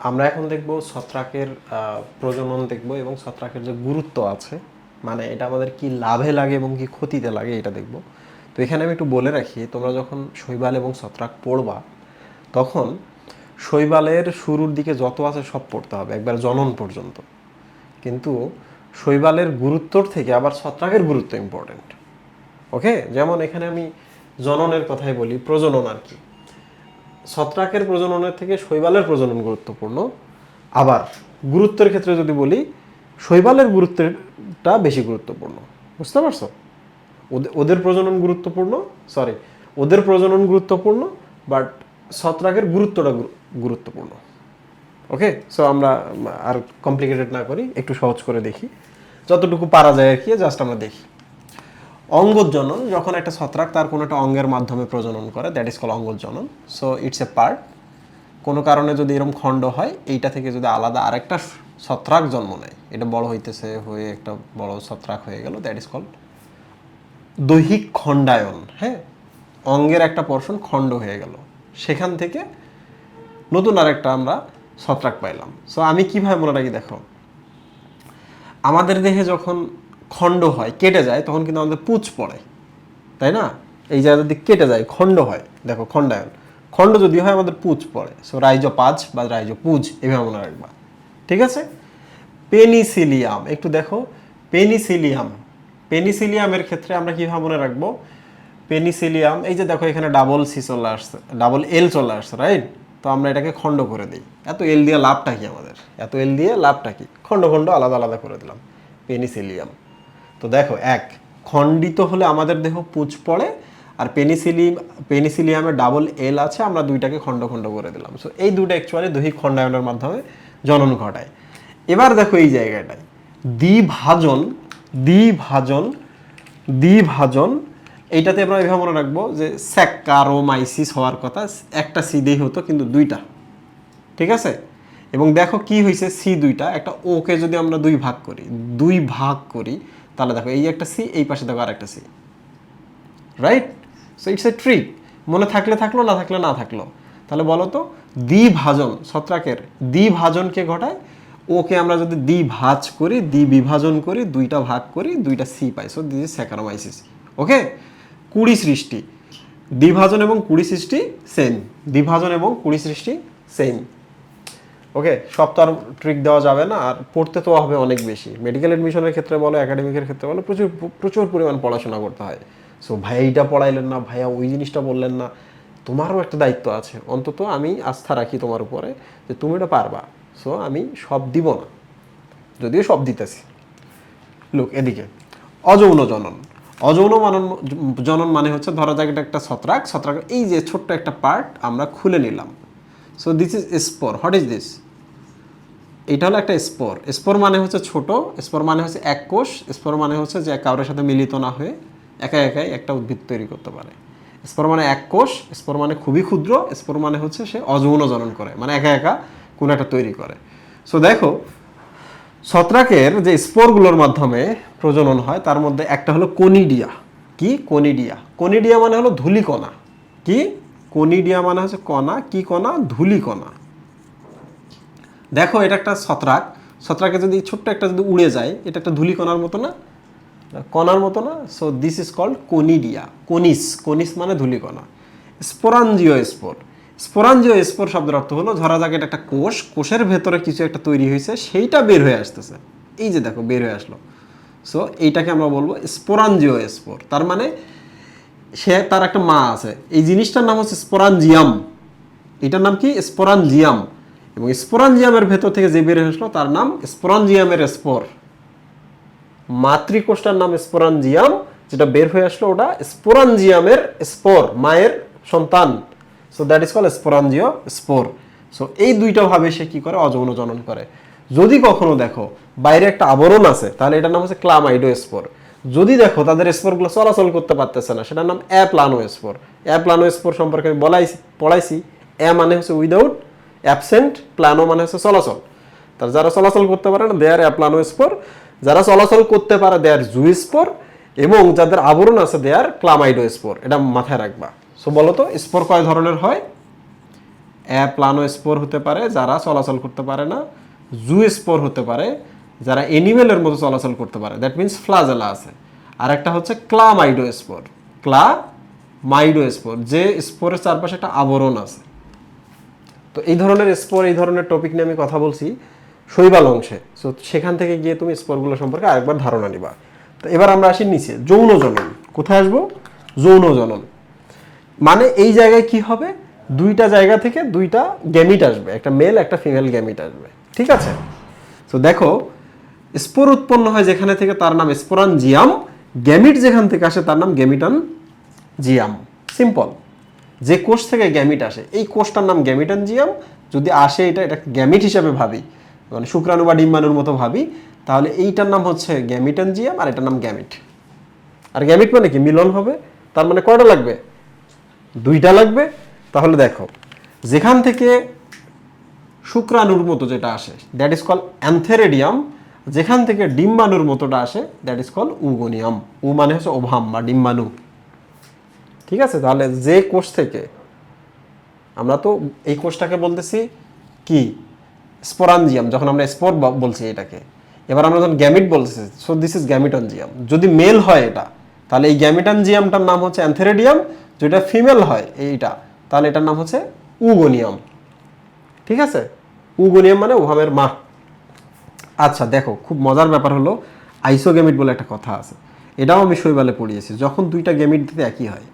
আমরা এখন দেখব ছত্রাকের প্রজনন দেখব এবং ছত্রাকের যে গুরুত্ব আছে মানে এটা আমাদের কি লাভে লাগে এবং কি ক্ষতিতে লাগে এটা দেখব। তো এখানে আমি একটু বলে রাখি, তোমরা যখন শৈবাল এবং ছত্রাক পড়বা, তখন শৈবালের শুরুর দিকে যত আছে সব পড়তে হবে, একবার জনন পর্যন্ত। কিন্তু শৈবালের গুরুত্বর থেকে আবার ছত্রাকের গুরুত্ব ইম্পর্টেন্ট ওকে যেমন এখানে আমি জননের কথাই বলি, প্রজনন আর কি। ছত্রাকের প্রজননের থেকে শৈবালের প্রজনন গুরুত্বপূর্ণ। আবার গুরুত্বের ক্ষেত্রে যদি বলি, শৈবালের গুরুত্বটা বেশি গুরুত্বপূর্ণ। বুঝতে পারছ? ওদে- ওদের প্রজনন গুরুত্বপূর্ণ সরি ওদের প্রজনন গুরুত্বপূর্ণ বাট ছত্রাকের গুরুত্বটা গুরুত্বপূর্ণ। ওকে সো আমরা আর কমপ্লিকেটেড না করি, একটু সহজ করে দেখি। যতটুকু পারা যায় আর কি জাস্ট আমরা দেখি। অঙ্গজনন যখন একটা ছত্রাক তার কোনো একটা অঙ্গের মাধ্যমে প্রজনন করে দ্যাট ইজ কল অঙ্গজনন সো ইটস এ পার্ট কোনো কারণে যদি এরকম খণ্ড হয়, এইটা থেকে যদি আলাদা আরেকটা ছত্রাক জন্ম নেয়, এটা বড় হইতেছে, হয়ে একটা বড় ছত্রাক হয়ে গেল দ্যাট ইজ কল্ড দৈহিক খণ্ডায়ন। হ্যাঁ? অঙ্গের একটা পোর্শন খণ্ড হয়ে গেল। সেখান থেকে নতুন আরেকটা আমরা ছত্রাক পাইলাম। সো আমি কীভাবে মনে রাখি দেখো? আমাদের দেহে যখন খণ্ড হয়, কেটে যায়, তখন কিন্তু আমাদের পুঁজ পড়ে, তাই না? এই জায়গা যদি কেটে যায়, খণ্ড হয়, দেখো খণ্ডায়ন, খণ্ড যদি হয়, আমাদের পুঁজ পড়ে সো রাইজ পাঁচ বা রাইজ পুঁজ এভাবে মনে রাখবা, ঠিক আছে? পেনিসিলিয়াম, একটু দেখো, পেনিসিলিয়াম, পেনিসিলিয়ামের ক্ষেত্রে আমরা কীভাবে মনে রাখব? পেনিসিলিয়াম, এই যে দেখো এখানে ডাবল সি চলে আসছে, ডাবল এল চলে আসছে রাইট তো আমরা এটাকে খণ্ড করে দিই। এত এল দিয়ে লাভটা কি আমাদের? এত এল দিয়ে লাভটা কি? খণ্ড খণ্ড আলাদা আলাদা করে দিলাম, পেনিসিলিয়াম। তো দেখো, এক, খণ্ডিত হলে আমাদের দেহ পুঁজ পড়ে, আর পেনিসিলিম, পেনিসিলিয়ামে ডাবল এল আছে, আমরা দুইটাকে খণ্ড খণ্ড করে দিলাম। সো এই দুটো অ্যাকচুয়ালি দৈহিক খণ্ডায়নের মাধ্যমে জনন ঘটায়। এবার দেখো এই জায়গাটায়। দ্বিভাজন দ্বিভাজন দ্বিভাজন, এইটাতে আমরা এভাবে মনে রাখব যে স্যাকারোমাইসিস হওয়ার কথা, একটা সিদেই হতো কিন্তু দুইটা। ঠিক আছে? এবং দেখো কি হয়েছে সি দুইটা, একটা ওকে যদি আমরা দুই ভাগ করি, দুই ভাগ করি তাহলে দেখো এই একটা সি এই পাশে দেখো আর একটা C right so it's a trick মনে থাকলে থাকল, না থাকলে না থাকল। তাহলে বলো তো, দ্বিভাজন, ছত্রাকের দ্বিভাজনকে ঘটায়? ওকে আমরা যদি দ্বিভাজ করি দ্বি বিভাজন করি, দুইটা ভাগ করি, দুইটা C pi. So this is Saccharomyces okay কুড়ি সৃষ্টি, দ্বিভাজন এবং কুড়ি সৃষ্টি সেম দ্বিভাজন এবং কুড়ি সৃষ্টি সেম ওকে সব তো আর ট্রিক দেওয়া যাবে না, আর পড়তে তো হবে অনেক বেশি। মেডিকেল এডমিশনের ক্ষেত্রে বলো একাডেমিকের ক্ষেত্রে বলো, প্রচুর প্রচুর পরিমাণ পড়াশোনা করতে হয়। সো ভাইয়া এইটা পড়াইলেন না, ভাইয়া ওই জিনিসটা বললেন না। তোমারও একটা দায়িত্ব আছে। অন্তত আমি আস্থা রাখি তোমার উপরে যে তুমি এটা পারবা। সো আমি সব দিব না। যদিও সব দিতেছি। লোক এদিকে। অযৌন জনন। অযৌন মানন, জনন মানে হচ্ছে ধরা যাক এটা একটা ছত্রাক। ছত্রাক, এই যে ছোট্ট একটা পার্ট আমরা খুলে নিলাম। So this is spore what is this এটা হলো একটা স্পোর। স্পোর মানে হচ্ছে ছোট, স্পোর মানে হচ্ছে এক কোষ, স্পোর মানে হচ্ছে যে কারোর সাথে মিলিত না হয়ে একা একাই একটা উদ্ভিদ তৈরি করতে পারে। স্পোর মানে এক কোষ, স্পোর মানে খুবই ক্ষুদ্র, স্পোর মানে হচ্ছে সে অযৌন জনন করে মানে একা একা কোনো একটা তৈরি করে। সো দেখো, ছত্রাকের যে স্পোরগুলোর মাধ্যমে প্রজনন হয়, তার মধ্যে একটা হলো কোনিডিয়া। কি? কোনিডিয়া। কোনিডিয়া মানে হলো ধূলিকণা। কি? কোনিডিয়া মানে হচ্ছে কণা। কি কণা? ধূলিকণা। দেখো, এটা একটা ছত্রাক। ছত্রাকে যদি ছোট্ট একটা যদি উড়ে যায়, এটা একটা ধূলিকণার মতো না? কণার মতো না? So this is called conidia কোনিস। কোনিস মানে ধূলিকণা। স্পোরাঞ্জিও স্পোর স্পোরাঞ্জিও স্পোর শব্দের অর্থ হলো, ধরা যাক এটা একটা কোষ। কোষের ভেতরে কিছু একটা তৈরি হয়েছে, সেইটা বের হয়ে আসতেছে। এই যে দেখো, বের হয়ে আসলো। সো এইটাকে আমরা বলব স্পোরাঞ্জিও স্পোর তার মানে সে তার একটা মা আছে। এই জিনিসটার নাম হচ্ছে স্পোরাঞ্জিয়াম এটার নাম কি? স্পোরাঞ্জিয়াম এবং স্পোরাঞ্জিয়ামের ভেতর থেকে যে বের হয়ে আসলো, তার নাম স্পোরাঞ্জিয়ামের স্পোর। মাতৃকোষটার নাম স্পোরাঞ্জিয়াম, যেটা বের হয়ে আসলো ওটা স্পোরাঞ্জিয়ামের স্পোর, মায়ের সন্তান। So that is call sporangiospore. So এই দুইটা ভাবে সে কি করে? অযৌন জনন করে। যদি কখনো দেখো, বাইরে একটা আবরণ আছে, তাহলে এটার নাম হচ্ছে ক্লামাইডো স্পোর। যদি দেখো, তাদের স্পোরগুলো চলাচল করতে পারতেছে না, সেটার নাম অ্যাপ্লানো স্পোর। অ্যাপ্লানো স্পোর সম্পর্কে আমি বলাইছি, পড়াইছি। অ্যা মানে হচ্ছে উইদাউট অ্যাবসেন্ট প্লানো মানে হচ্ছে চলাচল। তার যারা চলাচল করতে পারে না দেয়ার অ্যাপ্লানো স্পোর যারা চলাচল করতে পারে দেয়ার জুই স্পোর এবং যাদের আবরণ আছে দেয়ার ক্লামাইডো স্পোর এটা মাথায় রাখবা। সো বলতো স্পোর কয় ধরনের হয়? অ্যাপ্লানো স্পোর হতে পারে, যারা চলাচল করতে পারে না জু স্পোর হতে পারে, যারা এনিমেলের মতো চলাচল করতে পারে। দ্যাট মিন্স ফ্লাজেলা আছে। আর একটা হচ্ছে ক্লামাইডো স্পোর ক্লা মাইডো স্পোর যে স্পোরের চারপাশে একটা আবরণ আছে। তো এই ধরনের স্পোর এই ধরনের টপিক নিয়ে আমি কথা বলছি শৈবাল অংশে। সো সেখান থেকে গিয়ে তুমি স্পোরগুলো সম্পর্কে আরেকবার ধারণা নিবা। তো এবার আমরা আসি নিচে, যৌন জনন। কোথায় আসব? যৌন জনন। মানে এই জায়গায় কি হবে? দুইটা জায়গা থেকে দুইটা গ্যামিট আসবে, একটা মেল একটা ফিমেল গ্যামিট আসবে। ঠিক আছে? তো দেখো স্পোর উৎপন্ন হয় যেখানে থেকে তার নাম স্পোরান জিয়াম গ্যামিট যেখান থেকে আসে তার নাম গ্যামিটান জিয়াম সিম্পল যে কোষ থেকে গ্যামিট আসে, এই কোষটার নাম গ্যামিটানজিয়াম যদি আসে এটা এটা গ্যামিট হিসাবে ভাবি মানে শুক্রাণু বা ডিম্বাণুর মতো ভাবি, তাহলে এইটার নাম হচ্ছে গ্যামিটানজিয়াম আর এটার নাম গ্যামিট আর গ্যামিট মানে কি? মিলন হবে। তার মানে কয়টা লাগবে? দুইটা লাগবে। তাহলে দেখো, যেখান থেকে শুক্রাণুর মতো যেটা আসে দ্যাট ইজ কল অ্যান্থেরেডিয়াম যেখান থেকে ডিম্বাণুর মতোটা আসে দ্যাট ইজ কল উগোনিয়াম। উ মানে হচ্ছে ওভাম বা ডিম্বাণু। ঠিক আছে? তাহলে যে কোষ থেকে, আমরা তো এই কোষটাকে বলতেছি কি? স্পোরানজিয়াম, যখন আমরা স্পোর বলছি এটাকে। এবার আমরা যখন গ্যামিট বলছি সো দিস ইজ গ্যামিটনজিয়াম যদি মেল হয় এটা, তাহলে এই গ্যামিটনজিয়ামটার নাম হচ্ছে অ্যান্থেরেডিয়াম যেটা ফিমেল হয় এইটা, তাহলে এটার নাম হচ্ছে উগোনিয়াম ঠিক আছে? উগোনিয়াম মানে ওহামের মা। আচ্ছা দেখো, খুব মজার ব্যাপার হলো আইসোগেমিট বলে একটা কথা আছে। এটাও আমি শৈবালে পড়িয়েছি। যখন দুইটা গেমিট দিতে একই হয়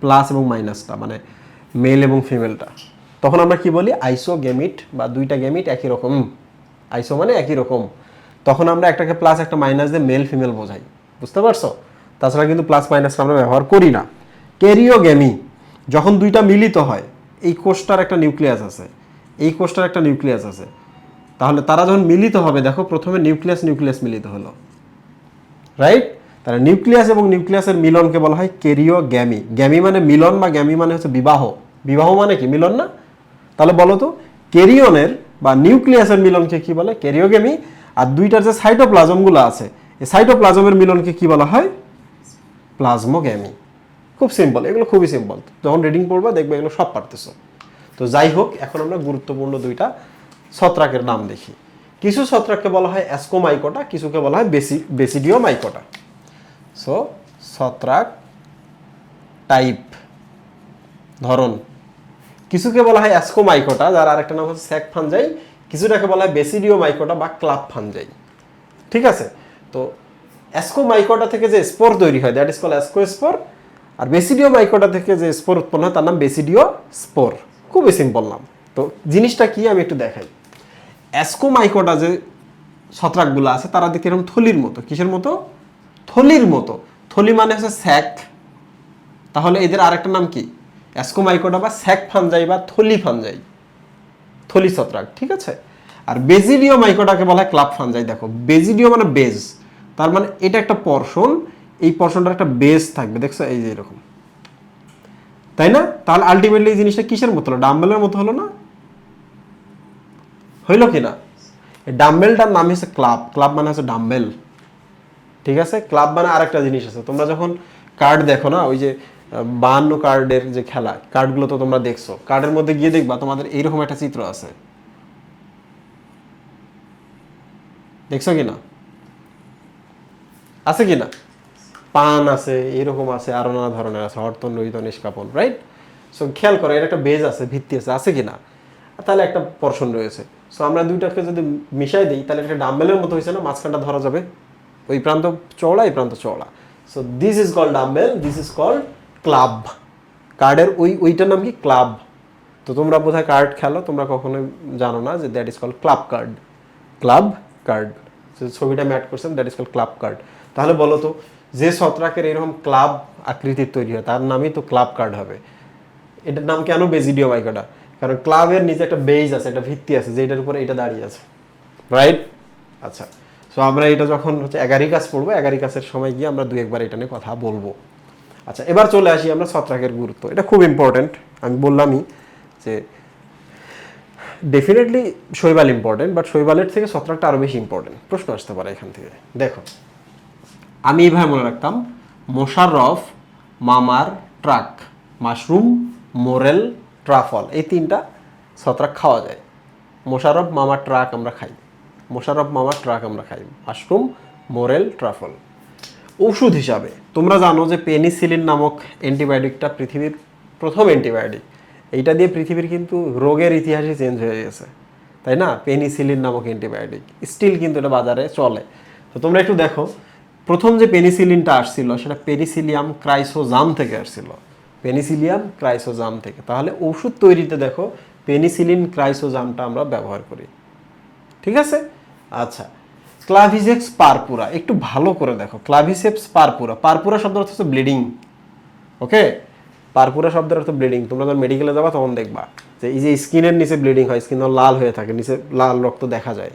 প্লাস এবং মাইনাসটা মানে মেল এবং ফিমেলটা। তখন আমরা কি বলি? আইসোগেমিট বা দুইটা গেমিট একই রকম। আইসো মানে একই রকম। তখন আমরা একটাকে প্লাস, একটা মাইনাস দিয়ে মেল, ফিমেল বোঝাই। বুঝতে পারছ? তাছাড়া কিন্তু প্লাস, মাইনাসটা আমরা ব্যবহার করি না। ক্যারিওগেমি যখন দুইটা মিলিত হয়, এই কোষটার একটা নিউক্লিয়াস আছে। এই কোষটার একটা নিউক্লিয়াস আছে। তাহলে তারা যখন মিলিত হবে, দেখো প্রথমে নিউক্লিয়াস নিউক্লিয়াস মিলিত হলো। রাইট তাহলে নিউক্লিয়াস এবং নিউক্লিয়াসের মিলনকে বলা হয় কেরিও গ্যামি গ্যামি মানে মিলন বা গ্যামি মানে হচ্ছে বিবাহ। বিবাহ মানে কি? মিলন না? তাহলে বলো তো, কেরিয়নের বা নিউক্লিয়াসের মিলনকে কি বলে? ক্যারিওগেমি আর দুইটার যে সাইটোপ্লাজমগুলো আছে, এই সাইটোপ্লাজমের মিলনকে কি বলা হয়? প্লাজমোগ্যামি। খুব সিম্পল এগুলো খুবই সিম্পল যখন রিডিং পড়বা, দেখবে এগুলো সব পারতেছ। তো যাই হোক, এখন আমরা গুরুত্বপূর্ণ দুইটা ছত্রাকের নাম দেখি। কিছু ছত্রাককে বলা হয় অ্যাসকোমাইকোটা কিছুকে বলা হয় বেসি বেসিডিও মাইকোটা সো ছত্রাক টাইপ ধরন। কিছুকে বলা হয় অ্যাসকোমাইকোটা যার আরেকটা নাম হচ্ছে স্যাক ফানজাই কিছুটাকে বলা হয় বেসিডিও মাইকোটা বা ক্লাব ফানজাই ঠিক আছে? তো অ্যাসকোমাইকোটা থেকে যে স্পোর তৈরি হয় that is call ascospore আর বেসিডিও মাইকোটা থেকে যে স্পোর উৎপন্ন হয়, তার নাম বেসিডিও স্পোর খুবই সিম্পল নাম। তো, জিনিসটা কি আমি একটু দেখাই। অ্যাসকোমাইকোটা যে ছত্রাকগুলো আছে, তারা দেখতে এরকম থলির মতো। কিসের মতো? থলির মতো। থলি মানে হচ্ছে স্যাক। তাহলে এদের আরেকটা নাম কি? অ্যাসকোমাইকোটা বা স্যাক ফানজাই বা থলি ফানজাই থলি ছত্রাক, ঠিক আছে? আর বেজিডিও মাইকোটাকে বলা হয় ক্লাব ফানজাই দেখো বেজিডিও মানে বেজ। তার মানে এটা একটা পর্ষণ এই পর্ষণটার একটা বেজ থাকবে। দেখছ, এই যে এরকম। তাই না? তাহলে আলটিমেটলি এই জিনিসটা কিসের মতো হলো? ডাম্বেলের মতো হলো না? হইল কি না ডাম্বেলটার নাম হচ্ছে ক্লাব। ক্লাব মানে হচ্ছে ডাম্বেল। ঠিক আছে? ক্লাব মানে আরেকটা জিনিস আছে। তোমরা যখন কার্ড দেখো না, ওই যে, বাহান্ন কার্ডের যে খেলা কার্ডগুলো তো তোমরা দেখছ। কার্ডের মধ্যে গিয়ে দেখবা তোমাদের এইরকম একটা চিত্র আছে। দেখছ কি না আছে কি না পান আছে, এরকম আছে, আরও নানা ধরনের আছে হরতন রহিত, নিষ্কাপন রাইট সো খেয়াল করো, এর একটা বেজ আছে, ভিত্তি আছে আছে কি না তাহলে একটা পর্ষণ রয়েছে। সো আমরা দুইটাকে যদি মিশাই দিই, তাহলে একটা ডাম্বেলের মতো হয়েছে না? মাঝখানটা ধরা যাবে। ওই প্রান্ত চওড়া, এই প্রান্ত চওড়া। So this is called dumbbell this is called club কার্ডের ওই, ওইটার নাম কি? ক্লাব তো তোমরা বোধহয় কার্ড খেলো, তোমরা কখনোই জানো না যে that is called club card club card যে ছবিটা ম্যাট করছেন that is called club card তাহলে বলো তো, যে ছত্রাকের এরকম ক্লাব আকৃতির তৈরি হয়, তার নামই তো ক্লাব কার্ড হবে। এটার নাম কেন বেজিডিও মাইকোটা কারণ ক্লাবের নিচে একটা বেজ আছে, একটা ভিত্তি আছে, যেটার উপরে এটা দাঁড়িয়ে আছে। রাইট আচ্ছা। সো আমরা এটা যখন হচ্ছে এগারিকাস পড়ব, এগারিকাসের সময় গিয়ে আমরা দু একবার এটা নিয়ে কথা বলব। আচ্ছা এবার চলে আসি আমরা ছত্রাকের গুরুত্ব। এটা খুব ইম্পর্টেন্ট আমি বললামই যে ডেফিনেটলি শৈবাল ইম্পর্টেন্ট বাট শৈবালের থেকে ছত্রাকটা আরও বেশি ইম্পর্টেন্ট প্রশ্ন আসতে পারে এখান থেকে। দেখো, আমি এইভাবে মনে রাখতাম, মোশাররফ, মামার ট্রাক, মাশরুম, মোরেল, ট্রাফল, এই তিনটা ছত্রাক খাওয়া যায়। মোশারফ মামার ট্রাক আমরা খাই। মোশারফ মামার ট্রাক আমরা খাই। Mushroom, morel, truffle. ওষুধ হিসাবে, তোমরা জানো যে পেনিসিলিন নামক অ্যান্টিবায়োটিকটা পৃথিবীর প্রথম অ্যান্টিবায়োটিক। এইটা দিয়ে পৃথিবীর কিন্তু রোগের ইতিহাসই চেঞ্জ হয়ে গেছে। তাই না? পেনিসিলিন নামক অ্যান্টিবায়োটিক। স্টিল কিন্তু এটা বাজারে চলে। তো তোমরা একটু দেখো, প্রথম যে পেনিসিলিনটা আসছিল, সেটা পেনিসিলিয়াম ক্রাইসোজাম থেকে আসছিল। পেনিসিলিয়াম ক্রাইসোজাম থেকে। তাহলে ওষুধ তৈরিতে দেখো, পেনিসিলিন ক্রাইসোজামটা আমরা ব্যবহার করি। ঠিক আছে? আচ্ছা ক্লাভিজেক্স পারপুরা একটু ভালো করে দেখো ক্লাভিসেপস পারপুরা পারপুরা শব্দ অর্থ হচ্ছে ব্লিডিং ওকে পারপুরা শব্দের অর্থ ব্লিডিং তোমরা যখন মেডিকেলে যাবা তখন দেখবা যে এই যে স্কিনের নিচে ব্লিডিং হয়, স্কিন লাল হয়ে থাকে, নিচে লাল রক্ত দেখা যায়,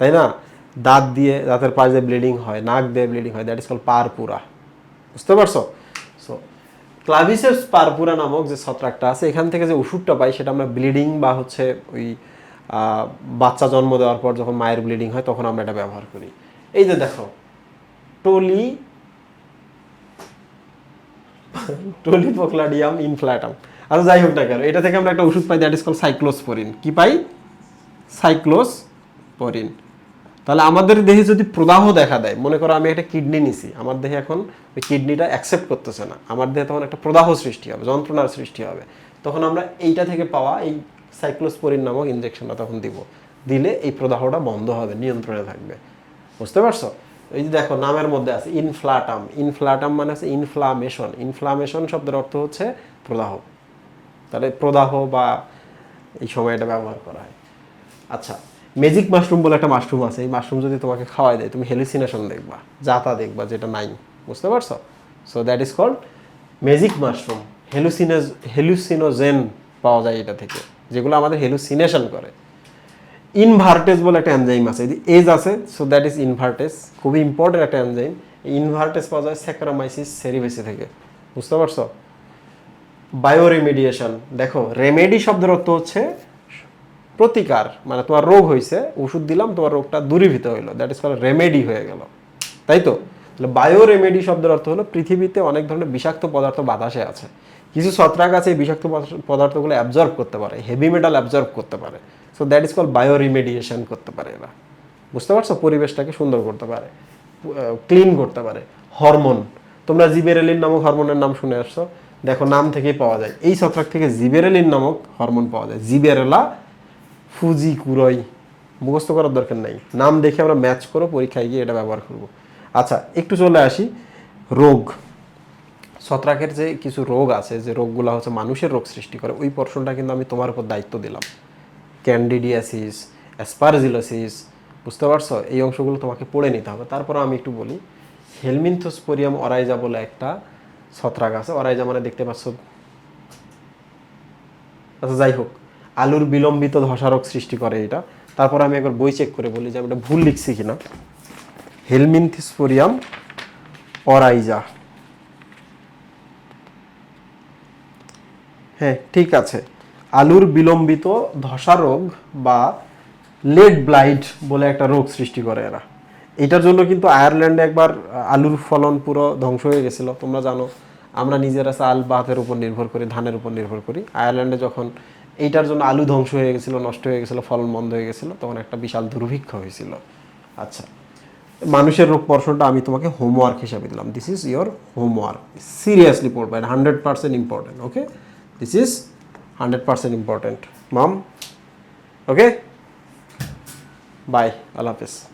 তাই না? দাঁত দিয়ে, দাঁতের পাশ দিয়ে ব্লিডিং হয়, নাক দিয়ে ব্লিডিং হয় দ্যাট ইজ কল পারপুরা বুঝতে পারছ? সো ক্লাভিসেপস পারপুরা নামক যে ছত্রাকটা আছে, এখান থেকে যে ওষুধটা পাই, সেটা আমরা ব্লিডিং বা হচ্ছে ওই বাচ্চা জন্ম দেওয়ার পর যখন মায়ের ব্লিডিং হয়, তখন আমরা এটা ব্যবহার করি। এই যে দেখো টলি টলিপোক্লাডিয়াম ইনফ্ল্যাটাম আচ্ছা যাই হোক না কেন, এটা থেকে আমরা একটা ওষুধ পাই দ্যাট ইজ কল সাইক্লোসপোরিন কি পাই? সাইক্লোসপোরিন তাহলে আমাদের দেহে যদি প্রদাহ দেখা দেয়, মনে করো আমি একটা কিডনি নিছি, আমার দেহে এখন ওই কিডনিটা অ্যাকসেপ্ট করতেছে না, আমার দেহে তখন একটা প্রদাহ সৃষ্টি হবে, যন্ত্রণার সৃষ্টি হবে। তখন আমরা এইটা থেকে পাওয়া, এই সাইক্লোসপোরিন নামক ইনজেকশনটা তখন দিব। দিলে এই প্রদাহটা বন্ধ হবে, নিয়ন্ত্রণে থাকবে। বুঝতে পারছ? এই যে দেখো, নামের মধ্যে আছে ইনফ্লাটাম ইনফ্লাটাম মানে হচ্ছে ইনফ্লামেশন ইনফ্লামেশন শব্দের অর্থ হচ্ছে প্রদাহ। তাহলে প্রদাহ বা এই সময় এটা ব্যবহার করা হয়। আচ্ছা ম্যাজিক মাশরুম বলে একটা মাশরুম আছে। এই মাশরুম যদি তোমাকে খাওয়াই দেয়, তুমি হেলুসিনেশন দেখবা, যাতা দেখবা, যেটা নাই। বুঝতে পারছ? So that is called magic mushroom hallucinogen hallucinogen পাওয়া যায় এটা থেকে। যেগুলো আমাদের হেলুসিনেশন করে। ইনভার্টেজ বলে একটা এনজাইম আছে এজ আছে সো দ্যাট ইজ ইনভার্টেজ খুবই ইম্পর্টেন্ট একটা এনজাইম ইনভার্টেজ পাওয়া যায় স্যাক্রামাইসিস সেরিবেসি থেকে, বুঝতে পারছ? বায়োরেমিডিয়েশন দেখো রেমেডি শব্দের অর্থ হচ্ছে প্রতিকার মানে তোমার রোগ হয়েছে ওষুধ দিলাম, তোমার রোগটা দূরীভূত হইল দ্যাট ইজ কল রেমেডি হয়ে গেল। তাই তো? তাহলে বায়ো রেমেডি শব্দের অর্থ হলো পৃথিবীতে অনেক ধরনের বিষাক্ত পদার্থ বাতাসে আছে। কিছু ছত্রাক আছে, এই বিষাক্ত পদার্থ- পদার্থগুলো অ্যাবজর্ব করতে পারে হেভি মেটাল অ্যাবজর্ব করতে পারে। So that is call bioremediation করতে পারে এরা। বুঝতে পারছ? পরিবেশটাকে সুন্দর করতে পারে ক্লিন করতে পারে। হরমোন, তোমরা জিবেরেলিন নামক হরমোনের নাম শুনে আসছো। দেখো, নাম থেকেই পাওয়া যায়। এই ছত্রাক থেকে জিবেরেলিন নামক হরমোন পাওয়া যায়। জিবেরেলা ফুজি কুরই মুখস্থ করার দরকার নাই। নাম দেখে আমরা ম্যাচ করো পরীক্ষায় গিয়ে এটা ব্যবহার করব। আচ্ছা একটু চলে আসি। রোগ। ছত্রাকের যে কিছু রোগ আছে, যে রোগগুলো হচ্ছে মানুষের রোগ সৃষ্টি করে, ওই পোর্শনটা কিন্তু আমি তোমার উপর দায়িত্ব দিলাম। ক্যান্ডিডিয়াসিস অ্যাসপারজিলোসিস বুঝতে পারছ? এই অংশগুলো তোমাকে পড়ে নিতে হবে। তারপর আমি একটু বলি হেলমিনথোস্পোরিয়াম অরাইজা বলে একটা ছত্রাক আছে। অরাইজা মানে দেখতে পাচ্ছ? আচ্ছা যাই হোক, আলুর বিলম্বিত ধসারোগ সৃষ্টি করে এটা। তারপর আমি একবার বই চেক করে বলি যে আমি এটা ভুল লিখছি কিনা। হেলমিনথিসপোরিয়াম অরাইজা হ্যাঁ ঠিক আছে। আলুর বিলম্বিত ধসা রোগ বা লেড ব্লাইট বলে একটা রোগ সৃষ্টি করে এরা। এটার জন্য কিন্তু আয়ারল্যান্ডে একবার আলুর ফলন পুরো ধ্বংস হয়ে গেছিল। তোমরা জানো, আমরা নিজেরা চাল ভাতের উপর নির্ভর করি, ধানের উপর নির্ভর করি। আয়ারল্যান্ডে যখন এইটার জন্য আলু ধ্বংস হয়ে গেছিল, নষ্ট হয়ে গেছিল, ফলন বন্ধ হয়ে গেছিল, তখন একটা বিশাল দুর্ভিক্ষ হয়েছিল। আচ্ছা মানুষের রোগ পর্ষণটা আমি তোমাকে হোমওয়ার্ক হিসাবে দিলাম। This is your homework seriously পড়বে hundred percent important okay this is 100% important. Mom okay? Bye. Allah hafiz.